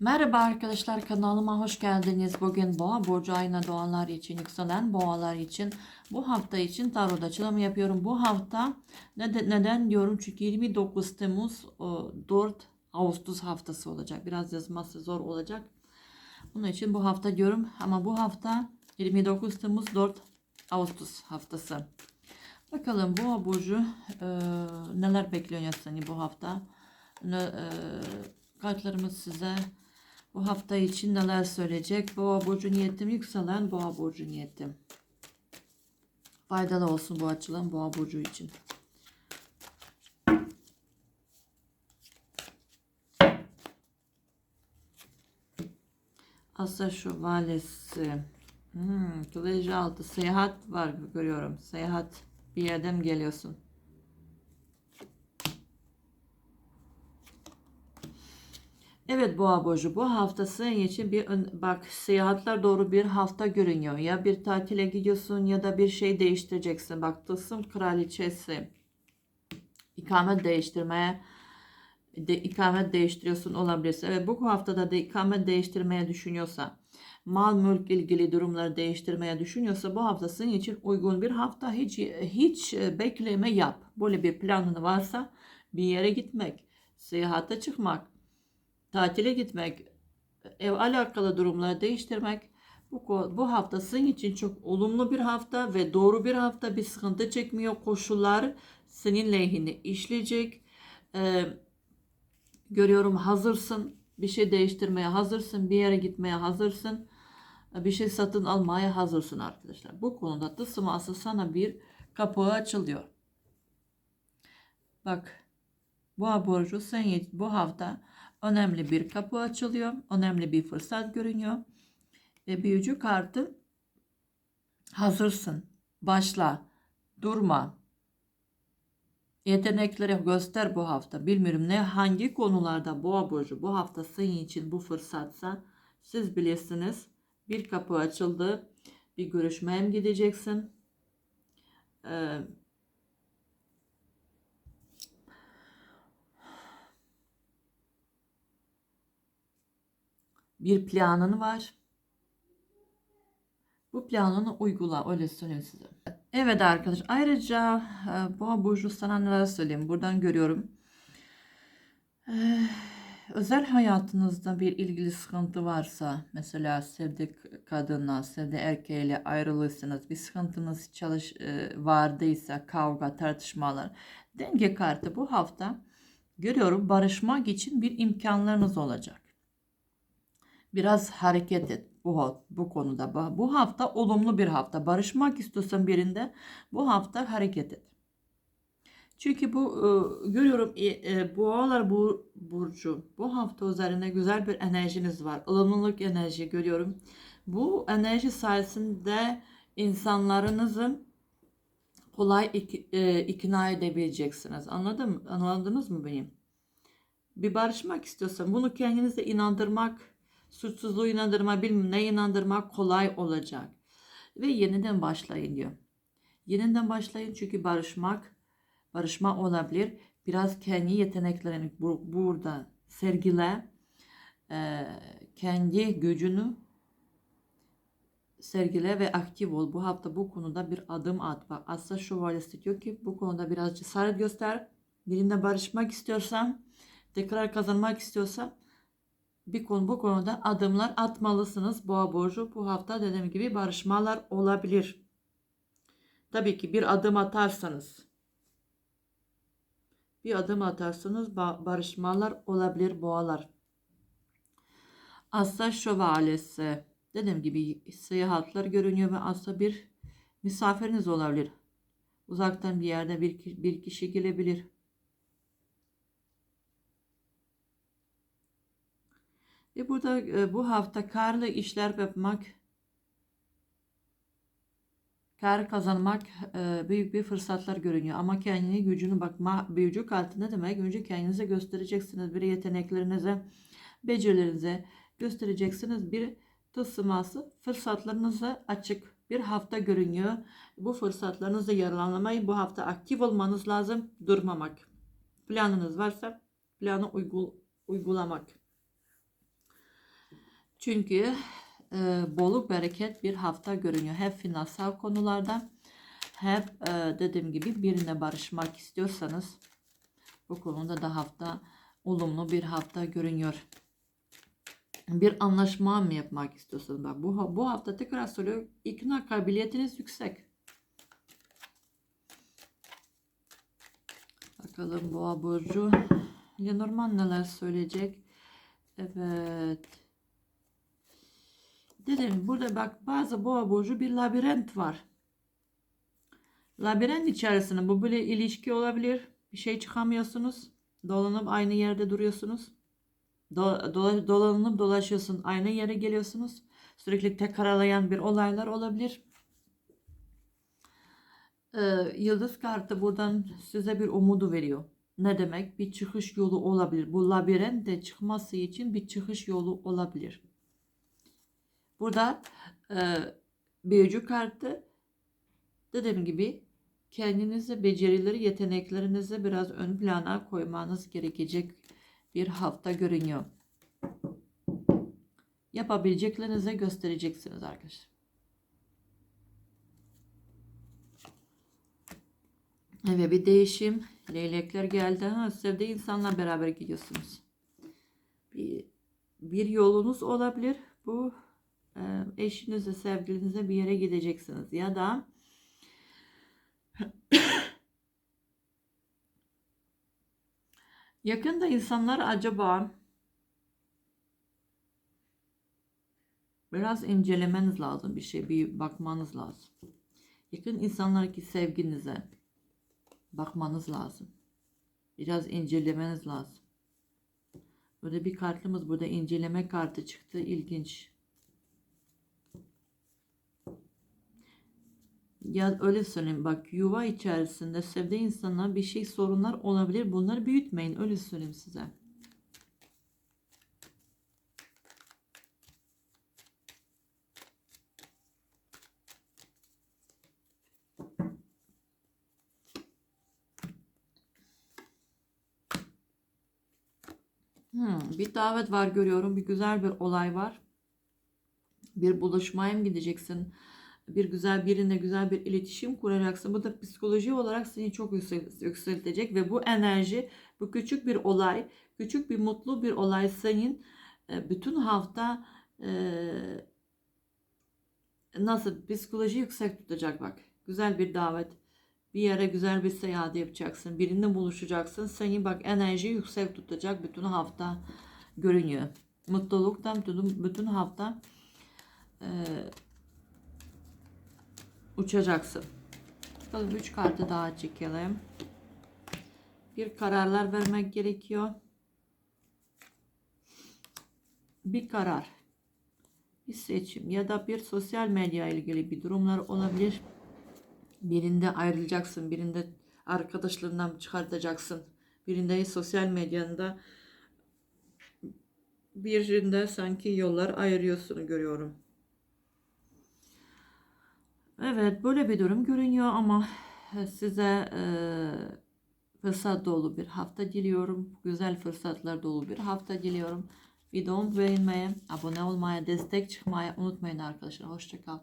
Merhaba arkadaşlar kanalıma hoş geldiniz. Bugün boğa burcu ayına doğanlar için, yükselen boğalar için bu hafta için tarot açılımı yapıyorum. Bu hafta neden, neden diyorum çünkü 29 Temmuz o, 4 Ağustos haftası olacak. Biraz yazması zor olacak. Bunun için bu hafta diyorum ama bu hafta 29 Temmuz 4 Ağustos haftası. Bakalım boğa burcu e, neler bekliyor seni bu hafta. Ne, e, kartlarımız size bu hafta için neler söyleyecek? Boğa burcu niyetim yükselen boğa burcu niyetim. Faydalı olsun bu açılan boğa burcu için. Asa şövalyesi. Hmm, kılıcı altı. Seyahat var görüyorum. Seyahat. Bir yerden geliyorsun? Evet Boğa Burcu bu hafta senin için bir bak seyahatler doğru bir hafta görünüyor. Ya bir tatile gidiyorsun ya da bir şey değiştireceksin. Bak Tılsım Kraliçesi ikamet değiştirmeye de, ikamet değiştiriyorsun olabilirse ve bu haftada da ikamet değiştirmeye düşünüyorsa mal mülk ilgili durumları değiştirmeye düşünüyorsa bu hafta senin için uygun bir hafta hiç hiç bekleme yap. Böyle bir planın varsa bir yere gitmek, seyahate çıkmak, tatile gitmek, ev alakalı durumları değiştirmek bu, bu hafta senin için çok olumlu bir hafta ve doğru bir hafta bir sıkıntı çekmiyor. Koşullar senin lehine işleyecek. Ee, görüyorum hazırsın. Bir şey değiştirmeye hazırsın. Bir yere gitmeye hazırsın. Bir şey satın almaya hazırsın arkadaşlar. Bu konuda tısması sana bir kapı açılıyor. Bak Boğa burcu sen bu hafta önemli bir kapı açılıyor. Önemli bir fırsat görünüyor. Ve büyücü kartı hazırsın. Başla. Durma. Yetenekleri göster bu hafta. Bilmiyorum ne hangi konularda boğa burcu bu hafta senin için bu fırsatsa siz bilirsiniz. Bir kapı açıldı. Bir görüşmeye mi gideceksin? Ee, bir planın var. Bu planını uygula öyle söyleyeyim size. Evet arkadaş ayrıca e, Boğa Burcu sana neler söyleyeyim buradan görüyorum. Ee, özel hayatınızda bir ilgili sıkıntı varsa mesela sevdiği kadınla sevdiği erkeğiyle ayrılırsanız bir sıkıntınız çalış e, vardıysa kavga tartışmalar denge kartı bu hafta görüyorum barışmak için bir imkanlarınız olacak biraz hareket et bu bu konuda. Bu- hafta olumlu bir hafta. Barışmak istiyorsan birinde bu hafta hareket et. Çünkü bu e, görüyorum e, e, boğalar bu burcu bu hafta üzerinde güzel bir enerjiniz var. ılımlılık enerji görüyorum. Bu enerji sayesinde insanlarınızı kolay ik- e, ikna edebileceksiniz. Anladın mı? Anladınız mı benim? Bir barışmak istiyorsan bunu kendinize inandırmak suçsuzluğu inandırma, bilmem ne inandırmak kolay olacak. Ve yeniden başlayın diyor. Yeniden başlayın çünkü barışmak, barışma olabilir. Biraz kendi yeteneklerini bu, burada sergile. Ee, kendi gücünü sergile ve aktif ol. Bu hafta bu konuda bir adım at. Bak Asya Şövalyesi diyor ki bu konuda biraz cesaret göster. Birinde barışmak istiyorsan, tekrar kazanmak istiyorsan bir konu bu konuda adımlar atmalısınız. Boğa burcu bu hafta dediğim gibi barışmalar olabilir. Tabii ki bir adım atarsanız bir adım atarsanız ba- barışmalar olabilir boğalar. Asla şövalyesi. Dediğim gibi seyahatler görünüyor ve aslında bir misafiriniz olabilir. Uzaktan bir yerde bir, bir kişi gelebilir. Ve burada e, bu hafta karlı işler yapmak, kar kazanmak e, büyük bir fırsatlar görünüyor. Ama kendini gücünü bakma, büyücü kartı ne demek? Önce kendinize göstereceksiniz. Bir yeteneklerinize, becerilerinize göstereceksiniz. Bir tılsıması fırsatlarınıza açık bir hafta görünüyor. Bu fırsatlarınızı yararlanmayı bu hafta aktif olmanız lazım. Durmamak. Planınız varsa planı uygul uygulamak. Çünkü e, bolluk bereket bir hafta görünüyor. Hep finansal konularda hep e, dediğim gibi birine barışmak istiyorsanız bu konuda da hafta olumlu bir hafta görünüyor. Bir anlaşma mı yapmak istiyorsanız bak bu, bu hafta tekrar söylüyorum ikna kabiliyetiniz yüksek. Bakalım Boğa Burcu. Lenormand neler söyleyecek? Evet. Dedim burada bak bazı Boğa Burcu bir labirent var. Labirent içerisinde bu böyle ilişki olabilir. Bir şey çıkamıyorsunuz. Dolanıp aynı yerde duruyorsunuz. Do, dola- dolanıp dolaşıyorsun. Aynı yere geliyorsunuz. Sürekli tekrarlayan bir olaylar olabilir. Ee, yıldız kartı buradan size bir umudu veriyor. Ne demek? Bir çıkış yolu olabilir. Bu labirentte çıkması için bir çıkış yolu olabilir. Burada e, büyücü kartı dediğim gibi kendinizi, becerileri, yeteneklerinizi biraz ön plana koymanız gerekecek bir hafta görünüyor. Yapabileceklerinizi göstereceksiniz arkadaşlar. Evet bir değişim. Leylekler geldi. Ha, sevdiği insanla beraber gidiyorsunuz. Bir, bir yolunuz olabilir. Bu eşinizle, sevgilinizle bir yere gideceksiniz. Ya da yakında insanlar acaba biraz incelemeniz lazım. Bir şey bir bakmanız lazım. Yakın insanlardaki sevginize bakmanız lazım. Biraz incelemeniz lazım. Böyle bir kartımız burada inceleme kartı çıktı. İlginç. Ya öyle söyleyeyim bak yuva içerisinde sevdiği insana bir şey sorunlar olabilir. Bunları büyütmeyin. Öyle söyleyeyim size. Hmm, bir davet var görüyorum. Bir güzel bir olay var. Bir buluşmaya mı gideceksin? Bir güzel birine güzel bir iletişim kuracaksın. Bu da psikoloji olarak seni çok yüksel- yükseltecek ve bu enerji, bu küçük bir olay, küçük bir mutlu bir olay senin e, bütün hafta e, nasıl psikoloji yüksek tutacak bak. Güzel bir davet. Bir yere güzel bir seyahat yapacaksın. Birinle buluşacaksın. Seni bak enerji yüksek tutacak bütün hafta görünüyor. Mutluluktan bütün, bütün hafta e, uçacaksın. Bakalım 3 kartı daha çekelim. Bir kararlar vermek gerekiyor. Bir karar. Bir seçim ya da bir sosyal medya ilgili bir durumlar olabilir. Birinde ayrılacaksın, birinde arkadaşlarından çıkartacaksın. Birinde sosyal medyanda birinde sanki yollar ayırıyorsun görüyorum. Evet böyle bir durum görünüyor ama size e, fırsat dolu bir hafta diliyorum. Güzel fırsatlar dolu bir hafta diliyorum. Videomu beğenmeyi, abone olmaya, destek çıkmayı unutmayın arkadaşlar. Hoşçakal.